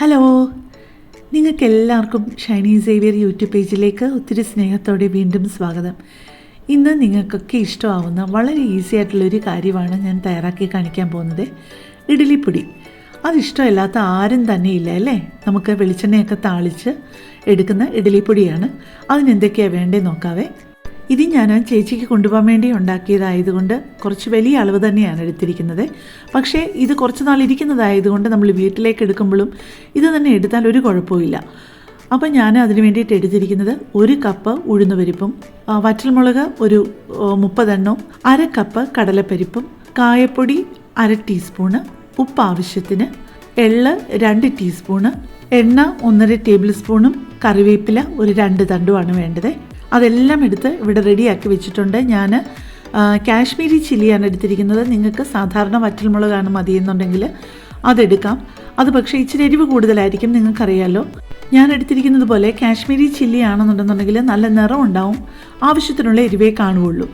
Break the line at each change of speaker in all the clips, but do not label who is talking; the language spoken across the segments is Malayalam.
ഹലോ നിങ്ങൾക്ക് എല്ലാവർക്കും ഷൈനി സേവിയർ യൂട്യൂബ് പേജിലേക്ക് ഒത്തിരി സ്നേഹത്തോടെ വീണ്ടും സ്വാഗതം. ഇന്ന് നിങ്ങൾക്കൊക്കെ ഇഷ്ടമാവുന്ന വളരെ ഈസി ആയിട്ടുള്ളൊരു കാര്യമാണ് ഞാൻ തയ്യാറാക്കി കാണിക്കാൻ പോകുന്നത്. ഇഡ്ഡലിപ്പൊടി. അതിഷ്ടമില്ലാത്ത ആരും തന്നെ ഇല്ല അല്ലേ? നമുക്ക് വെളിച്ചെണ്ണയൊക്കെ താളിച്ച് എടുക്കുന്ന ഇഡ്ഡലിപ്പൊടിയാണ്. അതിനെന്തൊക്കെയാണ് വേണ്ടത് നോക്കാവേ? ഇത് ഞാൻ ചേച്ചിക്ക് കൊണ്ടുപോകാൻ വേണ്ടി ഉണ്ടാക്കിയതായതുകൊണ്ട് കുറച്ച് വലിയ അളവ് തന്നെയാണ് എടുത്തിരിക്കുന്നത്. പക്ഷേ ഇത് കുറച്ച് നാൾ ഇരിക്കുന്നതായതുകൊണ്ട് നമ്മൾ വീട്ടിലേക്ക് എടുക്കുമ്പോഴും ഇത് തന്നെ എടുത്താൽ ഒരു കുഴപ്പമില്ല അപ്പോൾ ഞാൻ അതിന് വേണ്ടിയിട്ട് എടുത്തിരിക്കുന്നത് ഒരു കപ്പ് ഉഴുന്നുപരിപ്പും വറ്റൽമുളക് ഒരു മുപ്പതെണ്ണവും അര കപ്പ് കടലപ്പരിപ്പും കായപ്പൊടി അര ടീസ്പൂണ് ഉപ്പ് ആവശ്യത്തിന് എള്ള് രണ്ട് ടീസ്പൂണ് എണ്ണ ഒന്നര ടേബിൾ സ്പൂണും കറിവേപ്പില ഒരു രണ്ട് തണ്ടുമാണ് വേണ്ടത്. അതെല്ലാം എടുത്ത് ഇവിടെ റെഡിയാക്കി വെച്ചിട്ടുണ്ട്. ഞാൻ കാശ്മീരി ചില്ലിയാണ് എടുത്തിരിക്കുന്നത്. നിങ്ങൾക്ക് സാധാരണ വറ്റൽമുളകാണ് മതിയെന്നുണ്ടെങ്കിൽ അതെടുക്കാം. അത് പക്ഷേ ഇച്ചിരി എരിവ് കൂടുതലായിരിക്കും നിങ്ങൾക്കറിയാലോ. ഞാൻ എടുത്തിരിക്കുന്നത് പോലെ കാശ്മീരി ചില്ലി ആണെന്നുണ്ടെന്നുണ്ടെങ്കിൽ നല്ല നിറം ഉണ്ടാവും. ആവശ്യത്തിനുള്ള എരിവേ കാണുകയുള്ളൂ.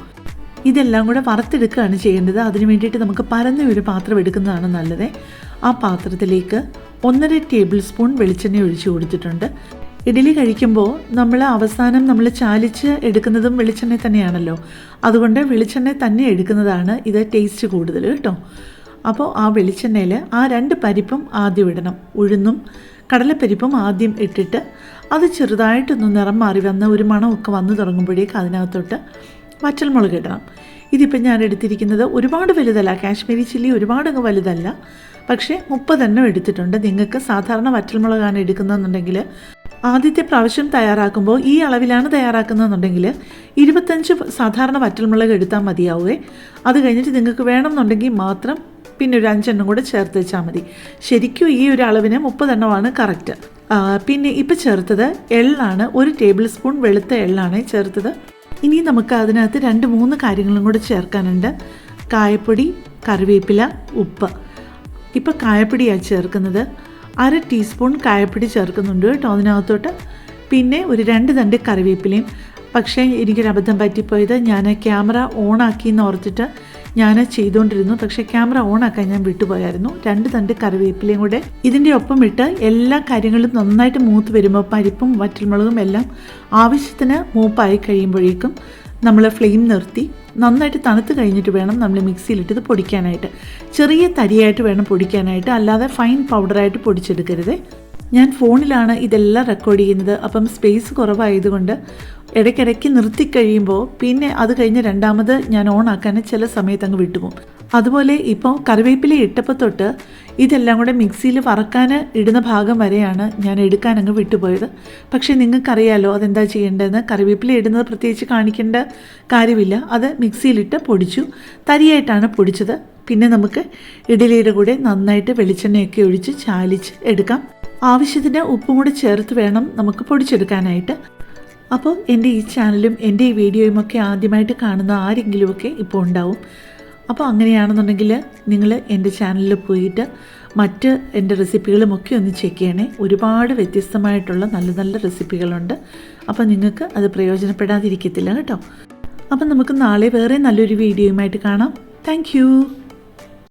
ഇതെല്ലാം കൂടെ വറുത്തെടുക്കുകയാണ് ചെയ്യേണ്ടത്. അതിന് വേണ്ടിയിട്ട് നമുക്ക് പരന്ന ഒരു പാത്രം എടുക്കുന്നതാണ് നല്ലത്. ആ പാത്രത്തിലേക്ക് ഒന്നര ടേബിൾ സ്പൂൺ വെളിച്ചെണ്ണ ഒഴിച്ചു കൊടുത്തിട്ടുണ്ട്. ഇഡ്ഡലി കഴിക്കുമ്പോൾ നമ്മൾ അവസാനം നമ്മൾ ചാലിച്ച് എടുക്കുന്നതും വെളിച്ചെണ്ണ തന്നെയാണല്ലോ. അതുകൊണ്ട് വെളിച്ചെണ്ണ തന്നെ എടുക്കുന്നതാണ് ഇത് ടേസ്റ്റ് കൂടുതൽ കേട്ടോ. അപ്പോൾ ആ വെളിച്ചെണ്ണയിൽ ആ രണ്ട് പരിപ്പും ആദ്യം ഇടണം. ഉഴുന്നും കടലപ്പരിപ്പും ആദ്യം ഇട്ടിട്ട് അത് ചെറുതായിട്ടൊന്ന് നിറം മാറി വന്ന ഒരു മണമൊക്കെ വന്നു തുടങ്ങുമ്പോഴേക്ക് അതിനകത്തോട്ട് വറ്റൽമുളക് ഇടണം. ഇതിപ്പോൾ ഞാൻ എടുത്തിരിക്കുന്നത് ഒരുപാട് വലുതല്ല കാശ്മീരി ചില്ലി ഒരുപാട് വലുതല്ല. പക്ഷേ മുപ്പതെണ്ണം എടുത്തിട്ടുണ്ട്. നിങ്ങൾക്ക് സാധാരണ വറ്റൽമുളകാണ് എടുക്കുന്നതെന്നുണ്ടെങ്കിൽ ആദ്യത്തെ പ്രാവശ്യം തയ്യാറാക്കുമ്പോൾ ഈ അളവിലാണ് തയ്യാറാക്കുന്നതെന്നുണ്ടെങ്കിൽ ഇരുപത്തഞ്ച് സാധാരണ വറ്റൽമുളക് എടുത്താൽ മതിയാവുമേ അത് കഴിഞ്ഞിട്ട് നിങ്ങൾക്ക് വേണമെന്നുണ്ടെങ്കിൽ മാത്രം പിന്നെ ഒരു അഞ്ചെണ്ണം കൂടെ ചേർത്ത് വെച്ചാൽ മതി. ശരിക്കും ഈ ഒരു അളവിന് മുപ്പതെണ്ണമാണ് കറക്റ്റ്. പിന്നെ ഇപ്പം ചേർത്തത് എള്ളാണ്. ഒരു ടേബിൾ സ്പൂൺ വെളുത്ത എള്ളാണ് ചേർത്തത്. ഇനി നമുക്ക് അതിനകത്ത് രണ്ട് മൂന്ന് കാര്യങ്ങളും കൂടെ ചേർക്കാനുണ്ട്. കായപ്പൊടി കറിവേപ്പില ഉപ്പ്. ഇപ്പോൾ കായപ്പൊടിയാണ് ചേർക്കുന്നത്. അര ടീസ്പൂൺ കായപ്പൊടി ചേർക്കുന്നുണ്ട് കേട്ടോ അതിനകത്തോട്ട്. പിന്നെ ഒരു രണ്ട് തണ്ട് കറിവേപ്പിലയും. പക്ഷേ എനിക്കൊരു അബദ്ധം പറ്റിപ്പോയത് ഞാൻ ക്യാമറ ഓണാക്കി എന്ന് ഓർത്തിട്ട് ഞാൻ ചെയ്തുകൊണ്ടിരുന്നു പക്ഷേ ക്യാമറ ഓണാക്കാൻ ഞാൻ വിട്ടുപോയായിരുന്നു. രണ്ട് തണ്ട് കറിവേപ്പിലയും കൂടെ. ഇതിന്റെ ഒപ്പം ഇട്ട് എല്ലാ കാര്യങ്ങളും നന്നായിട്ട് മൂത്ത് വരുമ്പോൾ പരിപ്പും വറ്റൽമുളകും എല്ലാം ആവശ്യത്തിന് മൂപ്പായി കഴിയുമ്പോഴേക്കും നമ്മൾ ഫ്ലെയിം നിർത്തി നന്നായിട്ട് തണുത്ത് കഴിഞ്ഞിട്ട് വേണം നമ്മൾ മിക്സിയിലിട്ട് പൊടിക്കാനായിട്ട്. ചെറിയ തരിയായിട്ട് വേണം പൊടിക്കാനായിട്ട് അല്ലാതെ ഫൈൻ പൗഡറായിട്ട് പൊടിച്ചെടുക്കരുത്. ഞാൻ ഫോണിലാണ് ഇതെല്ലാം റെക്കോർഡ് ചെയ്യുന്നത്. അപ്പം സ്പേസ് കുറവായതുകൊണ്ട് ഇടയ്ക്കിടയ്ക്ക് നിർത്തി കഴിയുമ്പോൾ പിന്നെ അത് കഴിഞ്ഞ് രണ്ടാമത് ഞാൻ ഓൺ ആക്കാൻ ചില സമയത്ത് അങ്ങ് വിട്ടുപോകും. അതുപോലെ ഇപ്പോൾ കറിവേപ്പില ഇട്ടപ്പോൾ തൊട്ട് ഇതെല്ലാം കൂടെ മിക്സിയിൽ വറക്കാൻ ഇടുന്ന ഭാഗം വരെയാണ് ഞാൻ എടുക്കാൻ അങ്ങ് വിട്ടുപോയത്. പക്ഷേ നിങ്ങൾക്കറിയാലോ അതെന്താ ചെയ്യേണ്ടതെന്ന്? കറിവേപ്പില ഇടുന്നത് പ്രത്യേകിച്ച് കാണിക്കേണ്ട കാര്യമില്ല. അത് മിക്സിയിലിട്ട് പൊടിച്ചു. തരിയായിട്ടാണ് പൊടിച്ചത്. പിന്നെ നമുക്ക് ഇഡലിയുടെ കൂടെ നന്നായിട്ട് വെളിച്ചെണ്ണയൊക്കെ ഒഴിച്ച് ചാലിച്ച് എടുക്കാം. ആവശ്യത്തിന് ഉപ്പും കൂടെ ചേർത്ത് വേണം നമുക്ക് പൊടിച്ചെടുക്കാനായിട്ട്. അപ്പോൾ എന്റെ ഈ ചാനലും എന്റെ ഈ വീഡിയോയും ഒക്കെ ആദ്യമായിട്ട് കാണുന്ന ആരെങ്കിലുമൊക്കെ ഇപ്പോൾ ഉണ്ടാവും. അപ്പോൾ അങ്ങനെയാണെന്നുണ്ടെങ്കിൽ നിങ്ങൾ എന്റെ ചാനലിൽ പോയിട്ട് മറ്റ് എന്റെ റെസിപ്പികളും ഒക്കെ ഒന്ന് ചെക്ക് ചെയ്യണേ. ഒരുപാട് വ്യത്യസ്തമായിട്ടുള്ള നല്ല നല്ല റെസിപ്പികളുണ്ട് അപ്പോൾ നിങ്ങൾക്ക് അത് പ്രയോജനപ്പെടാതിരിക്കത്തില്ല കേട്ടോ. അപ്പം നമുക്ക് നാളെ വേറെ നല്ലൊരു വീഡിയോയുമായിട്ട് കാണാം. താങ്ക്